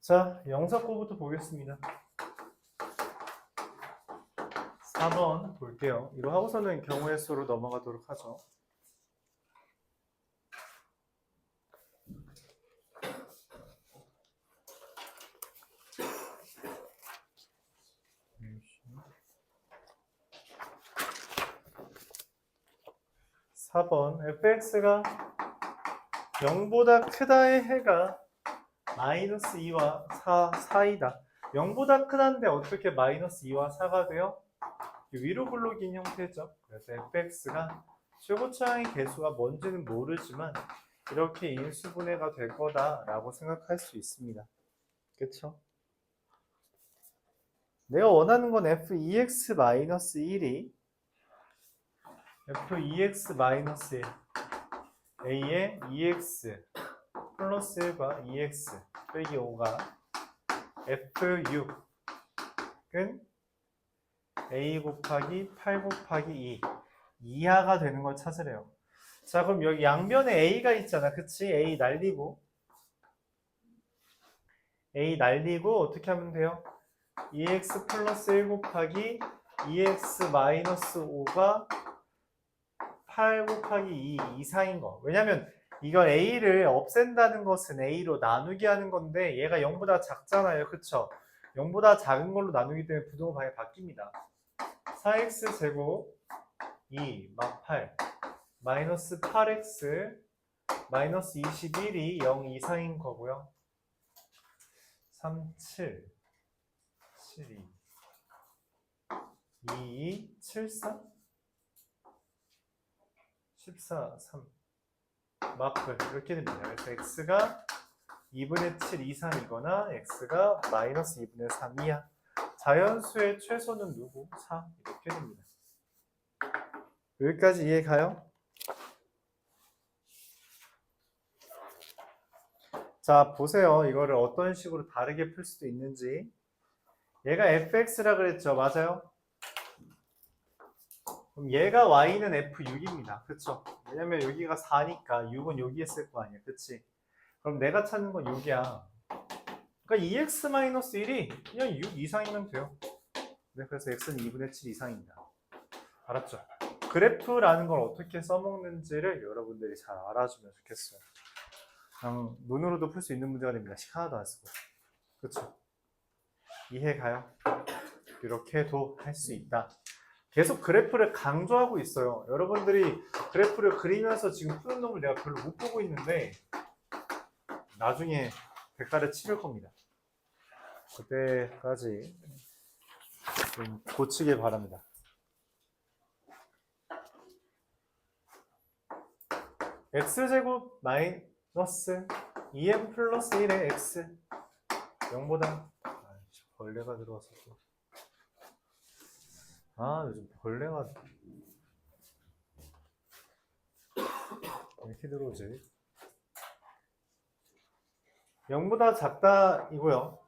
자, 영사고부터 보겠습니다. 4번 볼게요. 이거 하고서는 경우의 수로 넘어가도록 하죠. 사번 fx가 0보다 크다의 해가 마이너스 2와 4 사이다. 0보다 크다인데 어떻게 마이너스 2와 4가 돼요? 위로 굴러긴 형태죠. 그래서 fx가 최고차항의 개수가 뭔지는 모르지만 이렇게 인수분해가 될 거다라고 생각할 수 있습니다. 그쵸? 내가 원하는 건 f2x-1이 f2x-1 a의 2x 플러스 1과 2x 빼기 5가 f6은 a 곱하기 8 곱하기 2 이하가 되는 걸 찾으래요. 자 그럼 여기 양변에 a가 있잖아. 그치? a 날리고 a 날리고 어떻게 하면 돼요? 2x 플러스 1 곱하기 2x 마이너스 5가 8 곱하기 2 이상인 거. 왜냐면 이걸 a를 없앤다는 것은 a로 나누기 하는 건데 얘가 0보다 작잖아요. 그쵸? 0보다 작은 걸로 나누기 때문에 부동호 방향이 바뀝니다. 4x 제곱 2, 막 8, 마이너스 8x, 마이너스 21이 0 이상인 거고요. 3, 7, 7, 2, 2, 2, 7, 4, 14, 3, 마크 이렇게 됩니다. 그래서 x가 2분의 7 이상이거나 x가 마이너스 2분의 3 이하. 자연수의 최소는 누구? 4 이렇게 됩니다. 여기까지 이해 가요? 자 보세요. 이거를 어떤 식으로 다르게 풀 수도 있는지. 얘가 fx라 그랬죠. 맞아요? 그럼 얘가 y는 f6입니다. 그쵸? 왜냐면 여기가 4니까 6은 여기 있을 거 아니야. 그치? 그럼 내가 찾는 건 6이야. 그러니까 2x-1이 그냥 6 이상이면 돼요. 네, 그래서 x는 2분의 7 이상입니다. 알았죠? 그래프라는 걸 어떻게 써먹는지를 여러분들이 잘 알아주면 좋겠어요. 그냥 눈으로도 풀 수 있는 문제가 됩니다. 시 하나도 안 쓰고. 그쵸? 이해 가요? 이렇게도 할 수 있다. 계속 그래프를 강조하고 있어요. 여러분들이 그래프를 그리면서 지금 푸는 놈을 내가 별로 못 보고 있는데 나중에 대가를 치를 겁니다. 그때까지 좀 고치길 바랍니다. x제곱 마이너스 2m 플러스 1의 x 0보다 벌레가 들어와서 또. 아 요즘 벌레가 왜 이렇게 들어오지? 0보다 작다 이고요.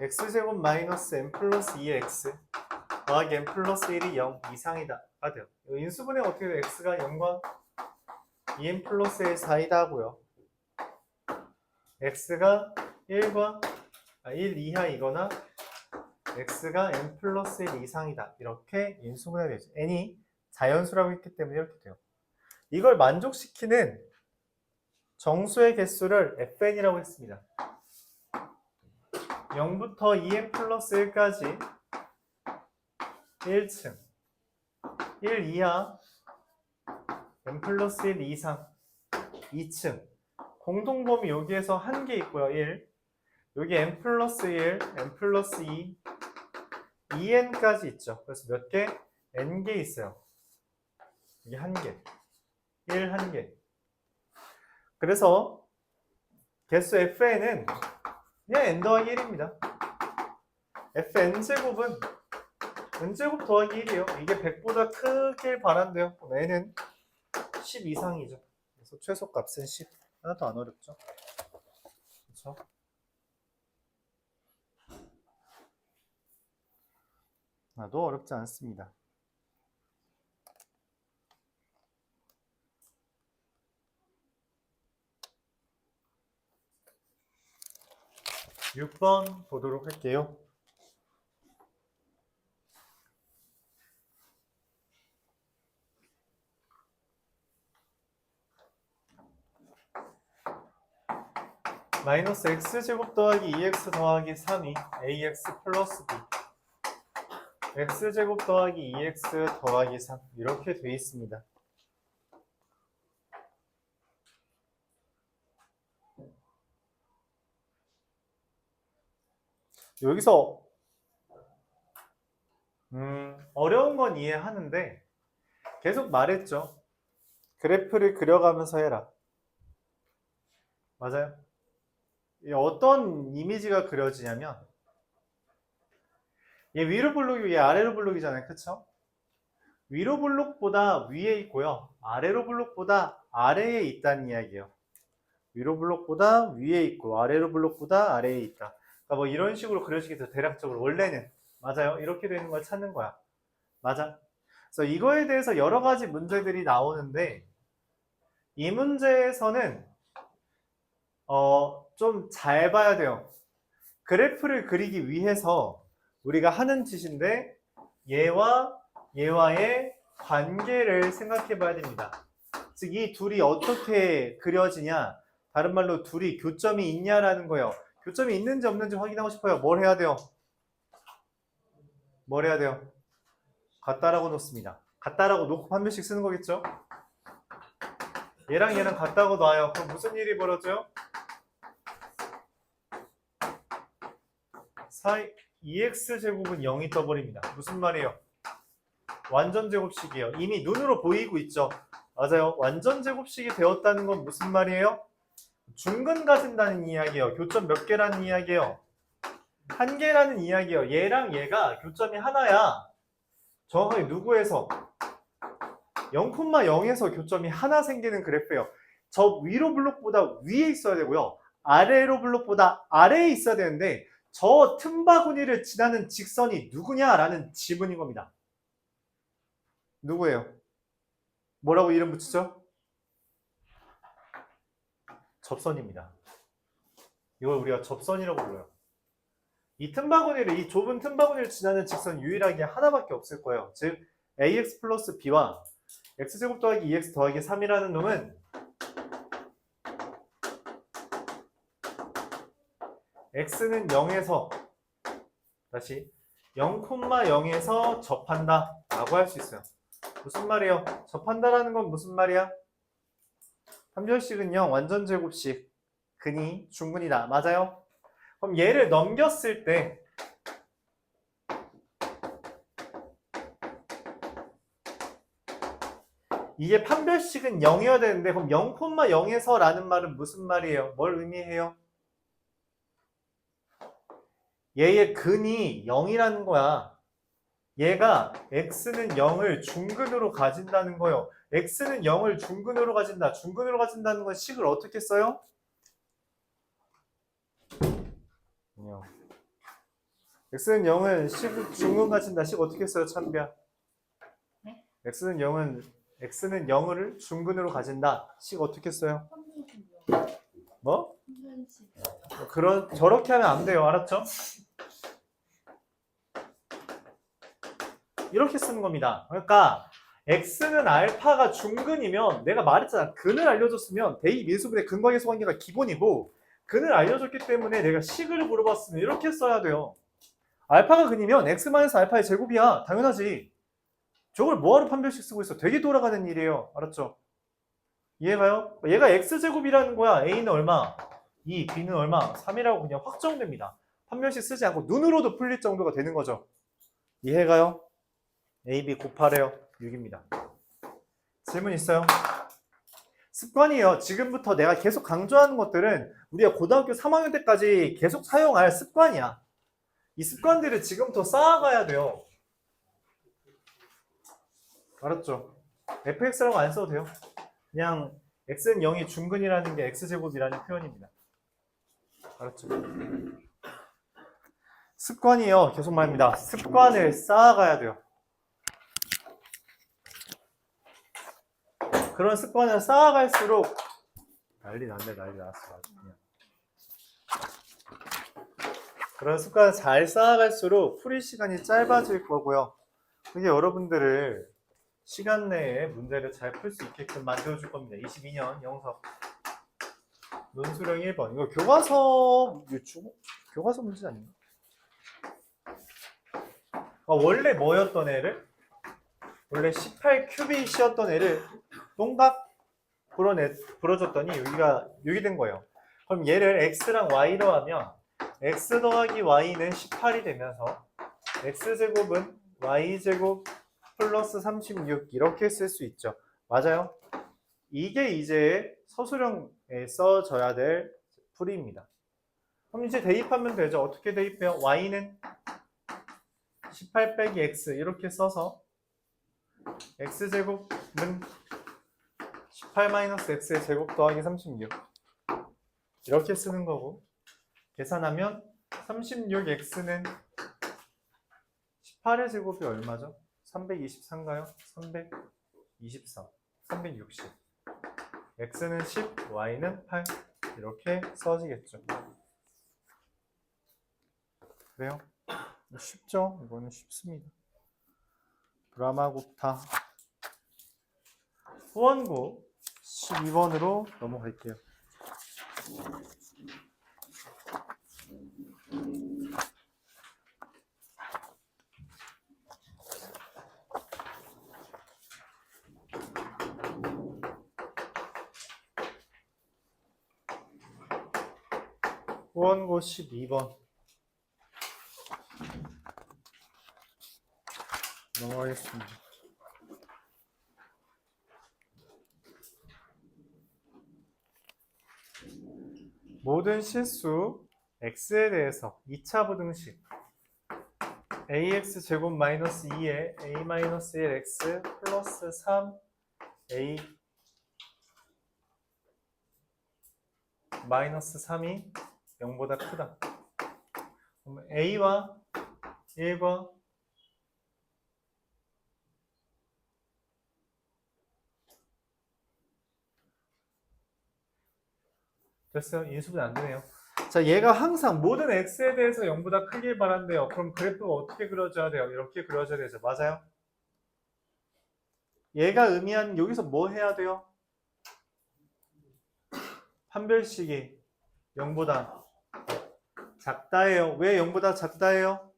x제곱 마이너스 m 플러스 2의 x 더하기 m 플러스 1이 0 이상이다 가 돼요. 이거 인수분해 어떻게 돼요? x가 0과 2m 플러스 1 사이다 하고요. x가 1과 아, 1 이하이거나 x가 n 플러스 1 이상이다. 이렇게 인수분해 되죠. n이 자연수라고 했기 때문에 이렇게 돼요. 이걸 만족시키는 정수의 개수를 fn이라고 했습니다. 0부터 2n 플러스 1까지 1층 1 이하 n 플러스 1 이상 2층 공동범위 여기에서 한 개 있고요 1 여기 n 플러스 1, n 플러스 2 2n까지 있죠 그래서 몇 개? n개 있어요 이게 한 개, 1 한 개. 그래서 개수 fn은 그냥 n 더하기 1입니다. fn 제곱은 n 제곱 더하기 1이에요. 이게 100보다 크길 바란대요. n은 10 이상이죠. 그래서 최소 값은 10. 하나도 안 어렵죠? 그렇죠? 나도 어렵지 않습니다. 육 번 보도록 할게요. 마이너스 x제곱 더하기 e 2x 더하기 3이 ax 플러스 b x제곱 더하기 2x 더하기 3 이렇게 돼 있습니다. 여기서 음, 어려운 건 이해하는데 계속 말했죠. 그래프를 그려가면서 해라. 맞아요. 이 어떤 이미지가 그려지냐면 얘 위로 블록이 얘 아래로 블록이잖아요. 그쵸? 위로 블록보다 위에 있고요. 아래로 블록보다 아래에 있다는 이야기예요. 위로 블록보다 위에 있고 아래로 블록보다 아래에 있다. 그러니까 뭐 이런 식으로 그려지겠죠. 대략적으로 원래는 맞아요. 이렇게 되는 걸 찾는 거야. 맞아. 그래서 이거에 대해서 여러 가지 문제들이 나오는데 이 문제에서는 어, 좀 잘 봐야 돼요. 그래프를 그리기 위해서 우리가 하는 짓인데 얘와 얘와의 관계를 생각해 봐야 됩니다. 즉 이 둘이 어떻게 그려지냐 다른 말로 둘이 교점이 있냐라는 거예요. 교점이 있는지 없는지 확인하고 싶어요. 뭘 해야 돼요? 뭘 해야 돼요? 같다라고 놓습니다. 같다라고 놓고 한 변씩 쓰는 거겠죠? 얘랑 얘랑 같다고 놔요. 그럼 무슨 일이 벌어져요? 4, 2x 제곱은 0이 떠버립니다. 무슨 말이에요? 완전 제곱식이에요. 이미 눈으로 보이고 있죠? 맞아요. 완전 제곱식이 되었다는 건 무슨 말이에요? 중근 가진다는 이야기예요. 교점 몇 개라는 이야기예요? 한 개라는 이야기예요. 얘랑 얘가 교점이 하나야. 정확하게 누구에서? 0,0에서 교점이 하나 생기는 그래프예요. 저 위로 블록보다 위에 있어야 되고요. 아래로 블록보다 아래에 있어야 되는데 저 틈바구니를 지나는 직선이 누구냐라는 지문인 겁니다. 누구예요? 뭐라고 이름 붙이죠? 접선입니다. 이걸 우리가 접선이라고 불러요. 이 틈바구니를 이 좁은 틈바구니를 지나는 직선 유일하게 하나밖에 없을 거예요. 즉 ax 플러스 b와 x제곱 더하기 2x 더하기 3이라는 놈은 x는 0에서 다시 0,0에서 접한다 라고 할 수 있어요. 무슨 말이에요? 접한다라는 건 무슨 말이야? 판별식은요 완전 제곱식 근이 중근이다 맞아요? 그럼 얘를 넘겼을 때 이게 판별식은 0이어야 되는데 그럼 0,0에서 라는 말은 무슨 말이에요? 뭘 의미해요? 얘의 근이 0이라는 거야. 얘가 x는 0을 중근으로 가진다는 거예요. x는 0을 중근으로 가진다. 중근으로 가진다는 건 식을 어떻게 써요? x는 0은 식 중근 가진다. 식 어떻게 써요, 참비야? 네? x는 0은 x는 0을 중근으로 가진다. 식 어떻게 써요? 뭐? 그런 저렇게 하면 안 돼요. 알았죠? 이렇게 쓰는 겁니다. 그러니까 x는 알파가 중근이면 내가 말했잖아. 근을 알려줬으면 대입 민수분의 근과 계수 관계가 기본이고 근을 알려줬기 때문에 내가 식을 물어봤으면 이렇게 써야 돼요. 알파가 근이면 x-알파의 제곱이야. 당연하지. 저걸 뭐하러 판별식 쓰고 있어? 되게 돌아가는 일이에요. 알았죠? 이해가요? 얘가 x제곱이라는 거야. a는 얼마? 2, b는 얼마? 3이라고 그냥 확정됩니다. 판별식 쓰지 않고 눈으로도 풀릴 정도가 되는 거죠. 이해가요? A, b 곱하래요. 6입니다. 질문 있어요? 습관이에요. 지금부터 내가 계속 강조하는 것들은 우리가 고등학교 3학년 때까지 계속 사용할 습관이야. 이 습관들을 지금부터 쌓아가야 돼요. 알았죠? fx라고 안 써도 돼요. 그냥 x는 0이 중근이라는 게 x제곱이라는 표현입니다. 알았죠? 습관이에요. 계속 말합니다. 습관을 쌓아가야 돼요. 그런 습관을 쌓아갈수록 난리 났네, 난리 났어. 그냥. 그런 습관을 잘 쌓아갈수록 풀이 시간이 짧아질 거고요. 그게 여러분들을 시간 내에 문제를 잘 풀 수 있게끔 만들어줄 겁니다. 22년 영석 논술형 1번 이거 교과서 유추 교과서 문제 아닌가? 아, 원래 뭐였던 애를 원래 18 큐빗이었던 애를 동각 불어내 불어줬더니 여기가 여기 된 거예요. 그럼 얘를 x랑 y로 하면 x 더하기 y는 18이 되면서 x제곱은 y제곱 플러스 36 이렇게 쓸 수 있죠. 맞아요? 이게 이제 서술형에 써져야 될 풀이입니다. 그럼 이제 대입하면 되죠. 어떻게 대입해요? y는 18 빼기 x 이렇게 써서 x제곱은 18 마이너스 x의 제곱 더하기 36 이렇게 쓰는 거고 계산하면 36x는 18의 제곱이 얼마죠? 323가요? 323 360 x는 10, y는 8 이렇게 써지겠죠 그래요? 쉽죠? 이거는 쉽습니다 드라마국타 후원고 12번으로 넘어갈게요. 후원고 12번 넘어가겠습니다. 모든 실수 x에 대해서 2차 부등식 ax 제곱 마이너스 2에 a 마이너스 1x 플러스 3a 마이너스 3이 0보다 크다. 그럼 a와 1과 됐어요. 인수분해 안 되네요. 자, 얘가 항상 모든 x에 대해서 0보다 크길 바란대요. 그럼 그래프가 어떻게 그려져야 돼요? 이렇게 그려져야 되죠. 맞아요? 얘가 의미한 여기서 뭐 해야 돼요? 판별식이 0보다 작다예요. 왜 0보다 작다예요?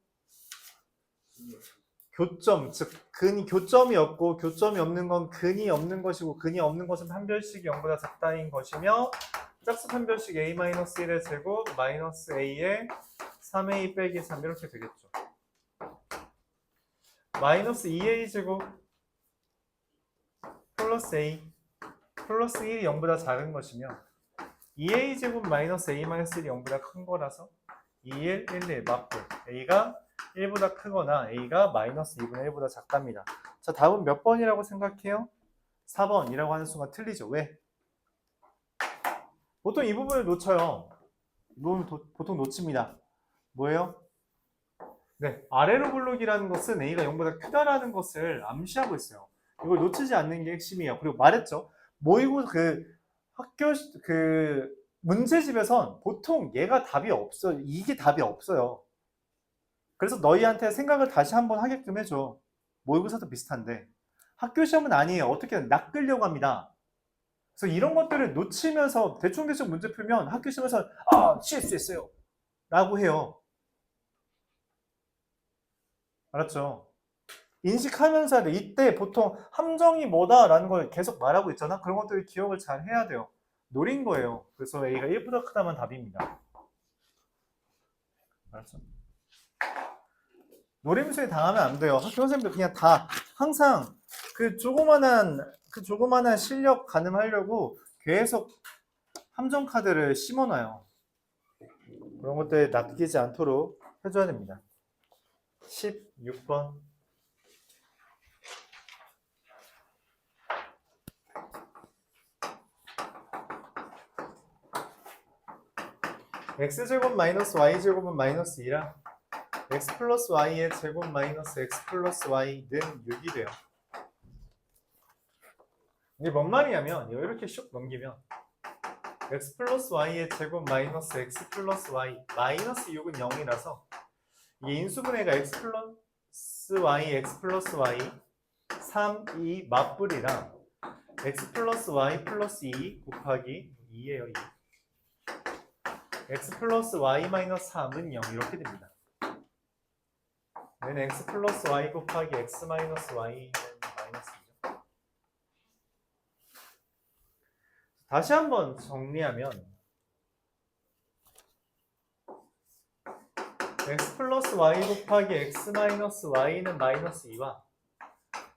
교점, 즉 근이 교점이 없고 교점이 없는 건 근이 없는 것이고 근이 없는 것은 판별식이 0보다 작다인 것이며 짝수 판별식 a-1의 제곱 마이너스 a의 3a 빼기 3 이렇게 되겠죠. 마이너스 2a 제곱 플러스 a 플러스 1이 0보다 작은 것이며 2a 제곱 마이너스 a 마이너스 1이 0보다 큰 거라서 2, 1, 1, 1 맞고 a가 1보다 크거나 a가 마이너스 2분의 1보다 작답니다. 자 답은 몇 번이라고 생각해요? 4번이라고 하는 순간 틀리죠. 왜? 보통 이 부분을 놓쳐요. 보통 놓칩니다. 뭐예요? 네, 아래로 블록이라는 것은 a가 0보다 크다라는 것을 암시하고 있어요. 이걸 놓치지 않는 게 핵심이에요. 그리고 말했죠. 모의고 그 학교 시- 그 문제집에선 보통 얘가 답이 없어요. 이게 답이 없어요. 그래서 너희한테 생각을 다시 한번 하게끔 해줘. 모의고사도 비슷한데 학교 시험은 아니에요. 어떻게든 낚으려고 합니다. 그래서 이런 것들을 놓치면서 대충대충 문제 풀면 학교 시험에서 아 실수했어요. 라고 해요. 알았죠? 인식하면서 돼. 이때 보통 함정이 뭐다 라는 걸 계속 말하고 있잖아? 그런 것들을 기억을 잘 해야 돼요. 노린 거예요. 그래서 A가 1보다 크다면 답입니다. 알았죠? 노림수에 당하면 안 돼요. 학교 선생님들 그냥 다 항상 그 조그만한 그 조그만한 실력 가늠하려고 계속 함정 카드를 심어놔요. 그런 것들 낚이지 않도록 해줘야 됩니다. 16번 x제곱 마이너스 y제곱은 마이너스 2라 x 플러스 y의 제곱 마이너스 x 플러스 y는 6이 돼요. 이게 뭔 말이냐면 이렇게 슉 넘기면 x 플러스 y의 제곱 마이너스 x 플러스 y 마이너스 6은 0이라서 이게 인수분해가 x 플러스 y x 플러스 y 3, 2 맞불이랑 x 플러스 y 플러스 2 곱하기 2예요 2 x 플러스 y 마이너스 3은 0 이렇게 됩니다. 얘는 x 플러스 y 곱하기 x 마이너스 y 마이너스 2 다시 한번 정리하면 x 플러스 y 곱하기 x 마이너스 y는 마이너스 2와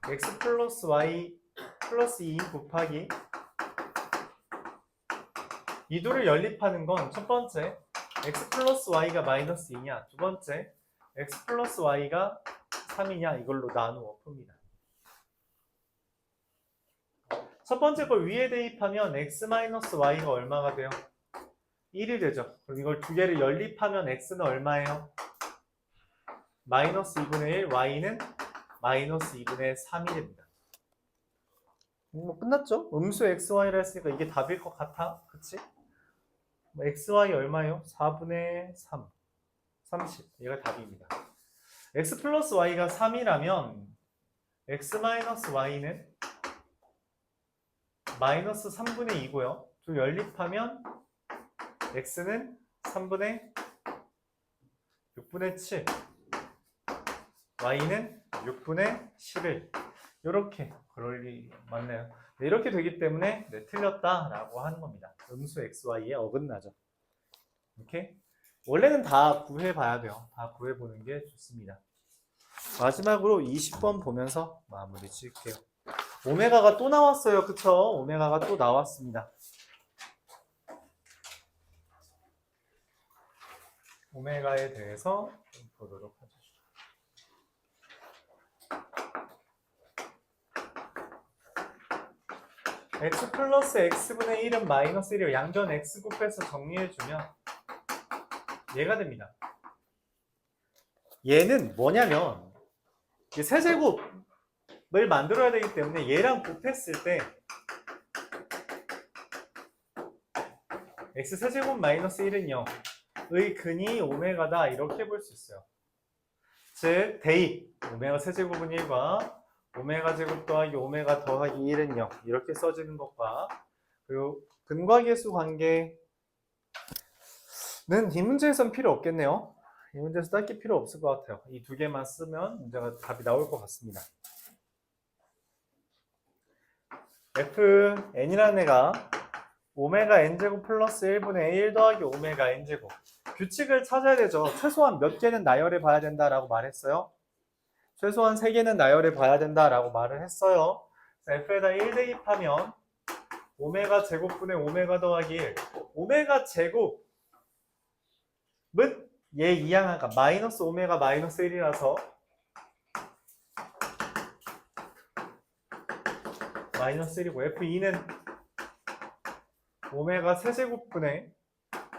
x 플러스 y 플러스 2 곱하기 이 둘을 연립하는 건 첫 번째 x 플러스 y가 마이너스 2냐 두 번째 x 플러스 y가 3이냐 이걸로 나누어 풉니다. 첫 번째 걸 위에 대입하면 x 마이너스 y가 얼마가 돼요? 1이 되죠. 그럼 이걸 두 개를 연립하면 x는 얼마예요? 마이너스 2분의 1, y는 마이너스 2분의 3이 됩니다. 뭐 끝났죠? 음수 xy라 했으니까 이게 답일 것 같아. 그치? 뭐 xy 얼마예요? 4분의 3. 30. 얘가 답입니다. x 플러스 y가 3이라면 x 마이너스 y는 마이너스 3분의 2고요. 두 연립하면 x는 3분의 6분의 7 y는 6분의 11 이렇게 그럴 리 맞나요? 네, 이렇게 되기 때문에 네, 틀렸다라고 하는 겁니다. 음수 xy에 어긋나죠. 이렇게 원래는 다 구해봐야 돼요. 다 구해보는 게 좋습니다. 마지막으로 20번 보면서 마무리 지을게요. 오메가가 또 나왔어요. 그쵸? 오메가가 또 나왔습니다. 오메가에 대해서 좀 보도록 하죠. x 플러스 x분의 1은 마이너스 1이요. 양변 x 곱해서 정리해주면 얘가 됩니다. 얘는 뭐냐면 이 세제곱 을 만들어야 되기 때문에 얘랑 곱했을 때 x 세제곱 마이너스 1은 0의 근이 오메가다 이렇게 볼 수 있어요. 즉 대입 오메가 세제곱은 1과 오메가 제곱 더하기 오메가 더하기 1은 0 이렇게 써지는 것과 그리고 근과 계수 관계는 이 문제에선 필요 없겠네요. 이 문제에서 딱히 필요 없을 것 같아요. 이 두 개만 쓰면 문제가 답이 나올 것 같습니다. Fn이라는 애가 오메가 n제곱 플러스 1분의 1 더하기 오메가 n제곱 규칙을 찾아야 되죠. 최소한 몇 개는 나열해 봐야 된다라고 말했어요. 최소한 3개는 나열해 봐야 된다라고 말을 했어요. f에다 1 대입하면 오메가 제곱분의 오메가 더하기 1 오메가 제곱은 얘 이항하가 마이너스 오메가 마이너스 1이라서 마이너스 1이고 f2는 오메가 세제곱분의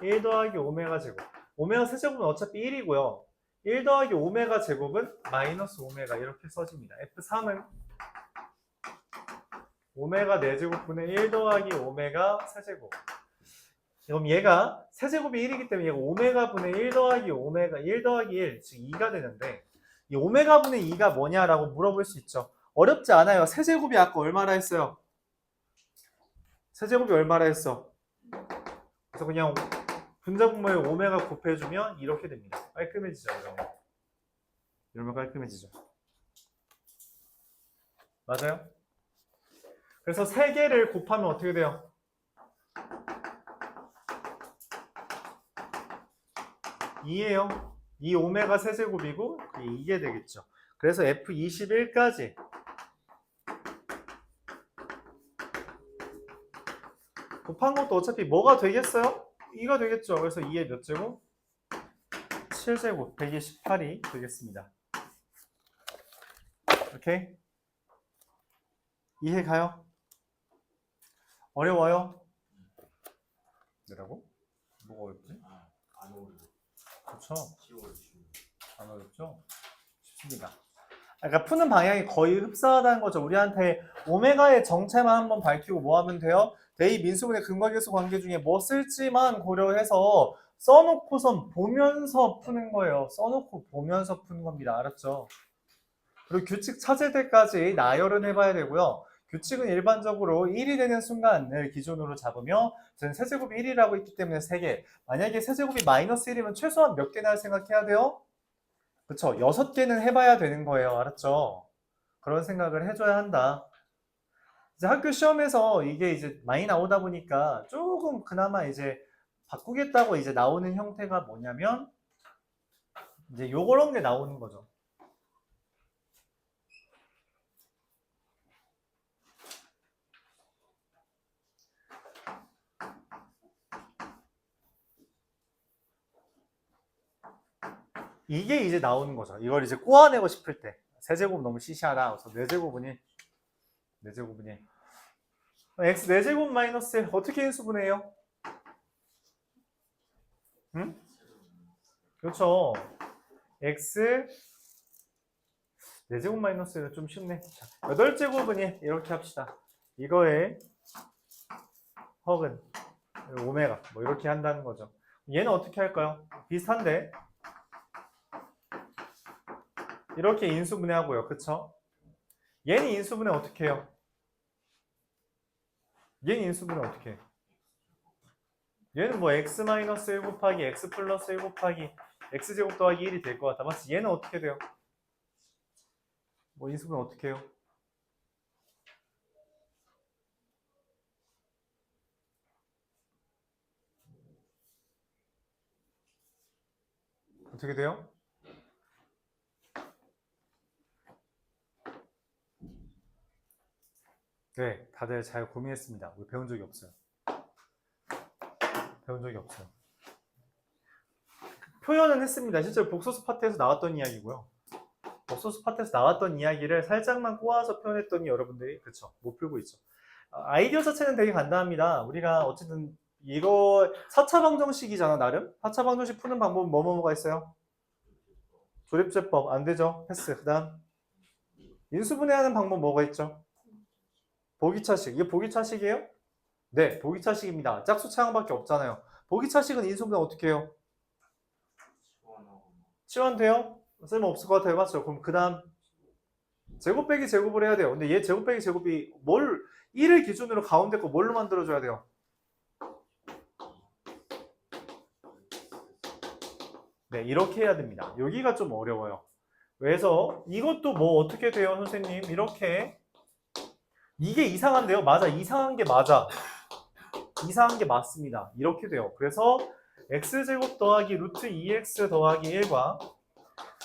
1 더하기 오메가 제곱 오메가 세제곱은 어차피 1이고요 1 더하기 오메가 제곱은 마이너스 오메가 이렇게 써집니다. F3은 오메가 4제곱분의 1 더하기 오메가 세제곱 그럼 얘가 세제곱이 1이기 때문에 얘가 오메가 분의 1 더하기 오메가 1 더하기 1, 즉 2가 되는데 이 오메가 분의 2가 뭐냐라고 물어볼 수 있죠. 어렵지 않아요. 세제곱이 아까 얼마나 했어요? 세제곱이 얼마나 했어? 그래서 그냥 분자분모에 오메가 곱해주면 이렇게 됩니다. 깔끔해지죠, 이러면. 이러면 깔끔해지죠. 맞아요? 그래서 세 개를 곱하면 어떻게 돼요? 이에요이 오메가 세제곱이고 이게 되겠죠. 그래서 F21까지 곱한 것도 어차피 뭐가 되겠어요? 2가 되겠죠. 그래서 2의 몇 제곱? 7제곱 128이 되겠습니다. 오케이? 이해 가요? 어려워요? 뭐라고? 뭐가 어렵지? 아, 안 어울려. 그렇죠. 안 어렵죠? 쉽습니다. 그러니까 푸는 방향이 거의 흡사하다는 거죠. 우리한테 오메가의 정체만 한번 밝히고 뭐 하면 돼요? 대입 인수분해 근과계수 관계 중에 뭐 쓸지만 고려해서 써놓고선 보면서 푸는 거예요. 써놓고 보면서 푸는 겁니다. 알았죠? 그리고 규칙 찾을 때까지 나열은 해봐야 되고요. 규칙은 일반적으로 1이 되는 순간을 기준으로 잡으며 저는 세제곱이 1이라고 있기 때문에 3개. 만약에 세제곱이 마이너스 1이면 최소한 몇 개나 생각해야 돼요? 그쵸? 6개는 해봐야 되는 거예요. 알았죠? 그런 생각을 해줘야 한다. 이제 학교 시험에서 이게 이제 많이 나오다 보니까 조금 그나마 이제 바꾸겠다고 이제 나오는 형태가 뭐냐면 이제 요런 게 나오는 거죠. 이게 이제 나오는 거죠. 이걸 이제 꼬아내고 싶을 때. 세제곱 너무 시시하다. 그래서 네 네제곱은이 네제곱은이 x 네제곱 마이너스 1 어떻게 인수분해요? 응? 그렇죠. x 네제곱 마이너스 1은 좀 쉽네. 자, 8제곱은이 이렇게 합시다. 이거에 헉은 오메가 뭐 이렇게 한다는 거죠. 얘는 어떻게 할까요? 비슷한데 이렇게 인수분해하고요. 그쵸? 얘는 인수분해 어떻게 해요? 얘는 인수분해 어떻게 해? 얘는 뭐 x-1 곱하기 x 플러스 1 곱하기 x제곱 더하기 1이 될 것 같아. 맞지? 얘는 어떻게 돼요? 뭐 인수분해 어떻게 해요? 어떻게 돼요? 네, 다들 잘 고민했습니다. 우리 배운 적이 없어요. 배운 적이 없어요. 표현은 했습니다. 실제로 복소수 파트에서 나왔던 이야기고요. 복소수 파트에서 나왔던 이야기를 살짝만 꼬아서 표현했더니 여러분들이 그쵸 못 풀고 있죠. 아, 아이디어 자체는 되게 간단합니다. 우리가 어쨌든 이거 4차 방정식이잖아 나름. 4차 방정식 푸는 방법은 뭐뭐뭐가 있어요? 조립제법 안 되죠. 패스. 그다음 인수분해하는 방법 뭐가 있죠? 보기차식. 이게 보기차식이에요? 네, 보기차식입니다. 짝수 차항밖에 없잖아요. 보기차식은 인수분해 어떻게 해요? 치환돼요? 쓸모없을 것 같아요. 맞죠? 그럼 그 다음 제곱 빼기 제곱을 해야 돼요. 근데 얘 제곱 빼기 제곱이 뭘 1을 기준으로 가운데 거 뭘로 만들어줘야 돼요? 네, 이렇게 해야 됩니다. 여기가 좀 어려워요. 그래서 이것도 뭐 어떻게 돼요, 선생님? 이렇게 이게 이상한데요? 맞아. 이상한 게 맞아. 이상한 게 맞습니다. 이렇게 돼요. 그래서 x제곱 더하기 루트 2x 더하기 1과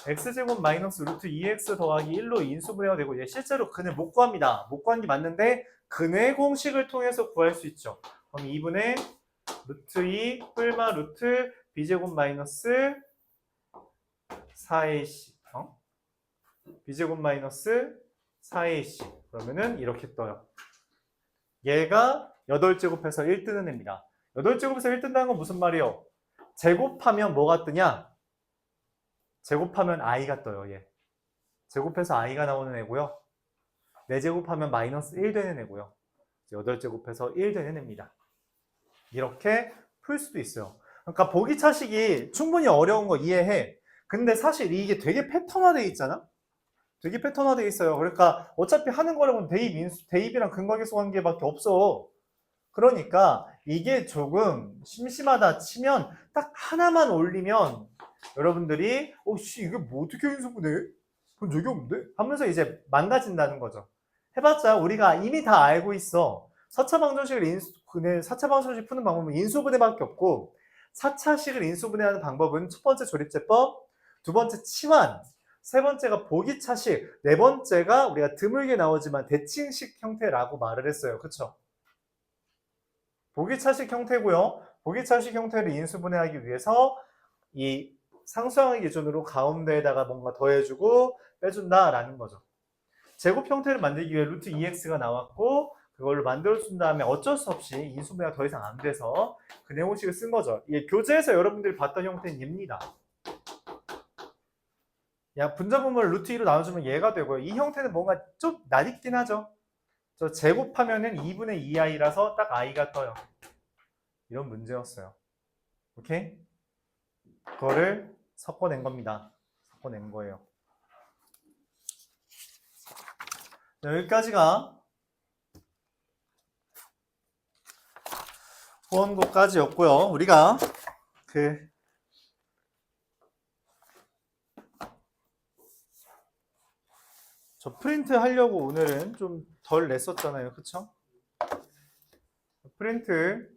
x제곱 마이너스 루트 2x 더하기 1로 인수분해가 되고 얘 실제로 근을 못 구합니다. 못 구한 게 맞는데 근의 공식을 통해서 구할 수 있죠. 그럼 2분의 루트 2 뿔마 루트 b제곱 마이너스 4ac 어? b제곱 마이너스 4ac 그러면은 이렇게 떠요. 얘가 8제곱해서 1 뜨는 애입니다. 8제곱해서 1 뜬다는 건 무슨 말이에요? 제곱하면 뭐가 뜨냐? 제곱하면 i가 떠요, 얘. 제곱해서 i가 나오는 애고요. 4제곱하면 마이너스 1 되는 애고요. 8제곱해서 1 되는 애입니다. 이렇게 풀 수도 있어요. 그러니까 보기 차식이 충분히 어려운 거 이해해. 근데 사실 이게 되게 패턴화되어 있잖아? 되게 패턴화되어 있어요. 그러니까 어차피 하는 거라고는 대입, 인수, 대입이랑 근과계수 관계밖에 없어. 그러니까 이게 조금 심심하다 치면 딱 하나만 올리면 여러분들이 어씨 이게 뭐 어떻게 인수분해? 본 적이 없는데? 하면서 이제 망가진다는 거죠. 해봤자 우리가 이미 다 알고 있어. 4차 방정식을 인수, 근데 4차 방정식 푸는 방법은 인수분해밖에 없고 4차식을 인수분해하는 방법은 첫 번째 조립제법, 두 번째 치환, 세 번째가 보기차식, 네 번째가 우리가 드물게 나오지만 대칭식 형태라고 말을 했어요. 그쵸? 보기차식 형태고요. 보기차식 형태를 인수분해하기 위해서 이 상수항을 기준으로 가운데에다가 뭔가 더해주고 빼준다라는 거죠. 제곱 형태를 만들기 위해 루트 2x가 나왔고 그걸로 만들어준 다음에 어쩔 수 없이 인수분해가 더 이상 안 돼서 그 내용식을 쓴 거죠. 이게 교재에서 여러분들이 봤던 형태는 얘입니다. 야 분자분모를 루트 2로 나눠주면 얘가 되고요. 이 형태는 뭔가 좀 낯익긴 하죠. 저 제곱하면은 2분의 2i라서 딱 i가 떠요. 이런 문제였어요. 오케이? 그거를 섞어낸 겁니다. 섞어낸 거예요. 자, 여기까지가 후원고까지였고요. 우리가 그 저 프린트 하려고 오늘은 좀 덜 냈었잖아요. 그쵸? 프린트